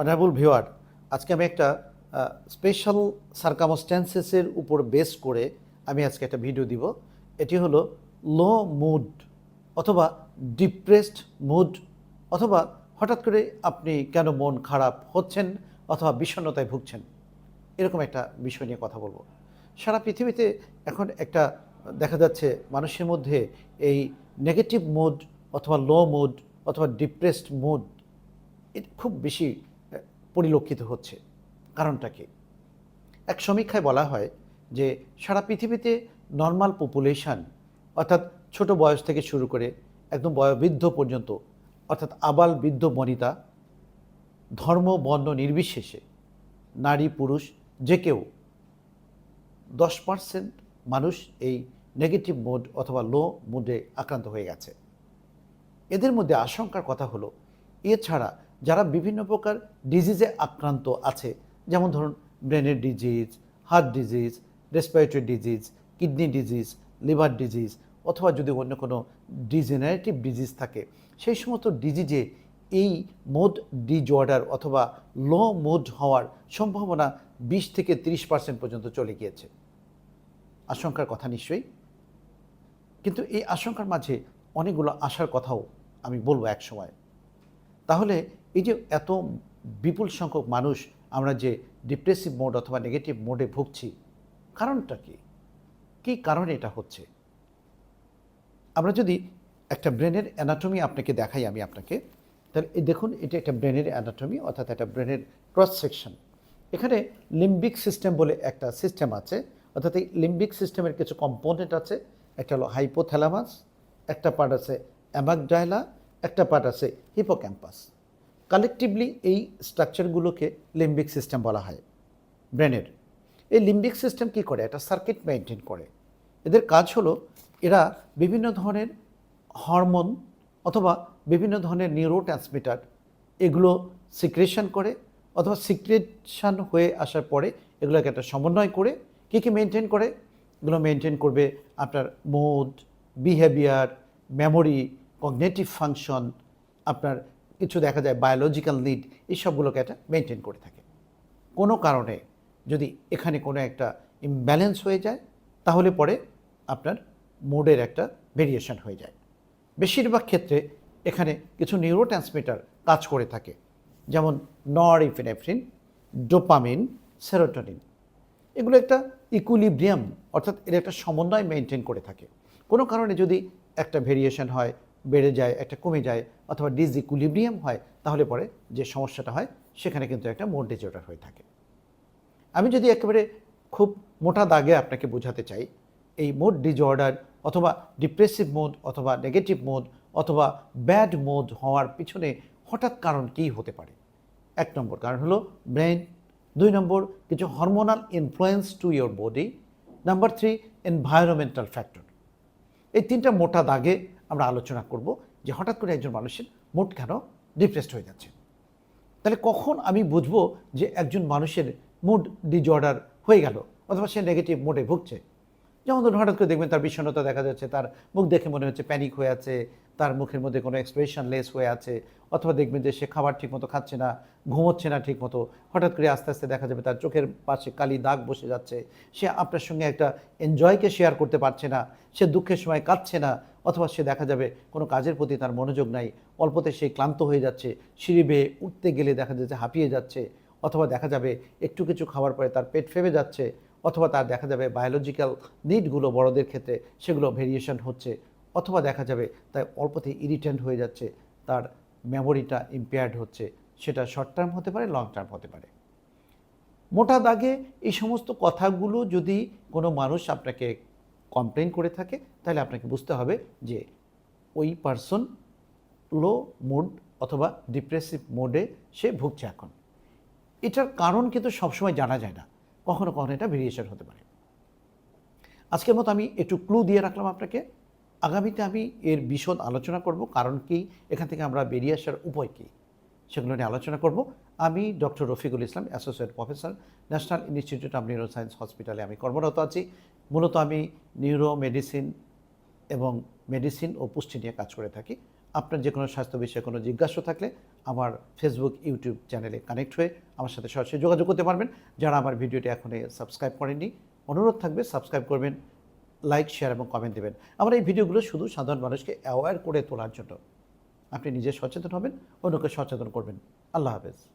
Honourable ভিওয়ার আজকে আমি একটা স্পেশাল সার্কামস্ট্যান্সেসের উপর বেস করে আমি আজকে একটা ভিডিও দিব। এটি হলো লো মুড অথবা ডিপ্রেসড মুড অথবা হঠাৎ করে আপনি কেন মন খারাপ হচ্ছেন অথবা বিষণ্ণতায় ভুগছেন। এরকম একটা বিষয় নিয়ে কথা বলব। সারা পৃথিবীতে এখন একটা, দেখা যাচ্ছে মানুষের মধ্যে এই নেগেটিভ মুড অথবা লো মুড অথবা ডিপ্রেসড মুড খুব বেশি পরিলক্ষিত হচ্ছে। কারণটা কি? এক সমীক্ষায় বলা হয় যে সারা পৃথিবীতে নর্মাল পপুলেশন অর্থাৎ ছোট বয়স থেকে শুরু করে একদম বয়োবৃদ্ধ পর্যন্ত, অর্থাৎ আবাল বৃদ্ধ বনিতা, ধর্ম, বর্ণ নির্বিশেষে নারী, পুরুষ, যে কেউ দশ পার্সেন্ট মানুষ এই নেগেটিভ মুড অথবা লো মুডে আক্রান্ত হয়ে গেছে। এদের মধ্যে আশঙ্কার কথা হলো, এছাড়া যারা বিভিন্ন প্রকার ডিজিজে আক্রান্ত আছে, যেমন ধরুন ব্রেনের disease heart disease respiratory disease kidney disease liver disease অথবা যদি অন্য কোনো ডিজেনারেটিভ ডিজিজ থাকে, সেই সমস্ত ডিজিজে এই মোড ডিজঅর্ডার অথবা লো মোড হওয়ার সম্ভাবনা বিশ থেকে তিরিশ পার্সেন্ট পর্যন্ত চলে গিয়েছে। আশঙ্কার কথা নিশ্চয়ই। কিন্তু এই আশঙ্কার মাঝে অনেকগুলো আশার কথাও আমি বলব এক সময় তাহলে এই যে এত বিপুল সংখ্যক মানুষ আমরা যে ডিপ্রেসিভ মোড অথবা নেগেটিভ মোডে ভুগছি, কারণটা কি? কী কারণে এটা হচ্ছে? আমরা যদি একটা ব্রেনের অ্যানাটমি আপনাকে দেখাই আমি আপনাকে, তাহলে দেখুন এটা একটা ব্রেনের অ্যানাটমি অর্থাৎ একটা ব্রেনের ক্রস সেকশন এখানে লিম্বিক সিস্টেম বলে একটা সিস্টেম আছে, অর্থাৎ এই লিম্বিক সিস্টেমের কিছু কম্পোনেন্ট আছে, একটা হলো হাইপোথ্যালামাস একটা পার্ট আছে অ্যামাকডাইলা একটা পার্ট আছে হিপোক্যাম্পাস কালেকটিভলি এই স্ট্রাকচারগুলোকে লিম্বিক সিস্টেম বলা হয়, ব্রেনের। এই লিম্বিক সিস্টেম কি করে? একটা সার্কিট মেনটেন করে। এদের কাজ হলো, এরা বিভিন্ন ধরনের হরমোন অথবা বিভিন্ন ধরনের নিউরো ট্রান্সমিটার এগুলো সিক্রেশন করে অথবা সিক্রেশন হয়ে আসার পরে এগুলোকে একটা সমন্বয় করে কী কী মেনটেন করে? এগুলো মেনটেন করবে আপনার mood behaviour memory cognitive function আপনার কিছু দেখা যায় বায়োলজিক্যাল নিড এই সবগুলোকে এটা মেনটেন করে থাকে। কোনো কারণে যদি এখানে কোনো একটা ইমব্যালেন্স হয়ে যায়, তাহলে পরে আপনার মুডের একটা ভেরিয়েশন হয়ে যায়। বেশিরভাগ ক্ষেত্রে এখানে কিছু নিউরো ট্রান্সমিটার কাজ করে থাকে, যেমন নর ইফিনেফ্রিন ডোপামিন সেরোটোনিন এগুলো একটা ইকুলিব্রিয়াম অর্থাৎ এর একটা সমন্বয় মেনটেন করে থাকে। কোনো কারণে যদি একটা ভেরিয়েশন হয় বেড়ে যায়, একটা কমে যায় অথবা ডিসইকুলিব্রিয়াম হয়, তাহলে পরে যে সমস্যাটা হয়, সেখানে কিন্তু একটা মোড ডিজঅর্ডার হয়ে থাকে। আমি যদি একেবারে খুব মোটা দাগে আপনাকে বোঝাতে চাই, এই মোড ডিজঅর্ডার অথবা ডিপ্রেসিভ মোড অথবা নেগেটিভ মোড অথবা ব্যাড মোড হওয়ার পিছনে হঠাৎ কারণ কী হতে পারে? এক নম্বর কারণ হলো ব্রেন, দুই নম্বর কিছু hormonal influence to your body, number three environmental factor. এই তিনটা মোটা দাগে আমরা আলোচনা করব যে হঠাৎ করে একজন মানুষের মুড কেন ডিপ্রেসড হয়ে যাচ্ছে। তাহলে কখন আমি বুঝব যে একজন মানুষের মুড ডিজঅর্ডার হয়ে গেল অথবা সে নেগেটিভ মোডে ভুগছে? যেমন ধরুন হঠাৎ করে দেখবেন তার বিষণ্ণতা দেখা যাচ্ছে, তার মুখ দেখে মনে হচ্ছে প্যানিক হয়ে আছে, তার মুখের মধ্যে কোনো এক্সপ্রেশন লেস হয়ে আছে, অথবা দেখবেন যে সে খাবার ঠিকমতো খাচ্ছে না, ঘুমোচ্ছে না ঠিকমতো, হঠাৎ করে আস্তে আস্তে দেখা যাবে তার চোখের পাশে কালি দাগ বসে যাচ্ছে, সে আপনার সঙ্গে একটা এনজয়কে শেয়ার করতে পারছে না, সে দুঃখের সময় কাঁদছে না অথবা সে দেখা যাবে কোনো কাজের প্রতি তার মনোযোগ নাই, অল্পতে সে ক্লান্ত হয়ে যাচ্ছে, সিঁড়ি বেয়ে উঠতে গেলে দেখা যাচ্ছে হাঁপিয়ে যাচ্ছে, অথবা দেখা যাবে একটু কিছু খাওয়ার পরে তার পেট ফেবে যাচ্ছে, অথবা তার দেখা যাবে বায়োলজিক্যাল নিডগুলো বড়দের ক্ষেত্রে সেগুলো ভেরিয়েশন হচ্ছে, অথবা দেখা যাবে তাই অল্পতে ইরিটেন্ট হয়ে যাচ্ছে, তার মেমোরিটা ইম্পেয়ার্ড হচ্ছে, সেটা শর্ট টার্ম হতে পারে লং টার্ম হতে পারে। মোটা দাগে এই সমস্ত কথাগুলো যদি কোনো মানুষ আপনাকে কমপ্লেন করে থাকে, তাহলে আপনাকে বুঝতে হবে যে ওই পার্সন লো মুড অথবা ডিপ্রেসিভ মোডে সে ভুগছে এখন। এটার কারণ কিন্তু সবসময় জানা যায় না। কখনো কখনো এটা ভেরিয়েশন হতে পারে। আজকের মতো আমি একটু ক্লু দিয়ে রাখলাম আপনাকে। আগামীতে আমি এর বিশদ আলোচনা করব, কারণ কি? এখান থেকে আমরা বেরিয়ে আসার উপায় কী? সেগুলো নিয়ে আলোচনা করব। আমি doctor Rafiqul Islam, associate professor, national institute of neuroscience হসপিটালে আমি কর্মরত আছি। মূলত আমি নিউরো মেডিসিন এবং মেডিসিন ও পুষ্টি নিয়ে কাজ করে থাকি। আপনার যে কোনো স্বাস্থ্য বিষয়ে কোনো জিজ্ঞাসা থাকলে আমার ফেসবুক, ইউটিউব চ্যানেলে কানেক্ট হয়ে আমার সাথে সরাসরি যোগাযোগ করতে পারবেন। যারা আমার ভিডিওটি এখনই সাবস্ক্রাইব করেননি, অনুরোধ থাকবে সাবস্ক্রাইব করবেন, লাইক, শেয়ার এবং কমেন্ট দেবেন। আমার এই ভিডিওগুলো শুধু সাধারণ মানুষকে অ্যাওয়্যার করে তোলার জন্য আপনি নিজে সচেতন হবেন অন্যকে সচেতন করবেন। আল্লাহ হাফেজ।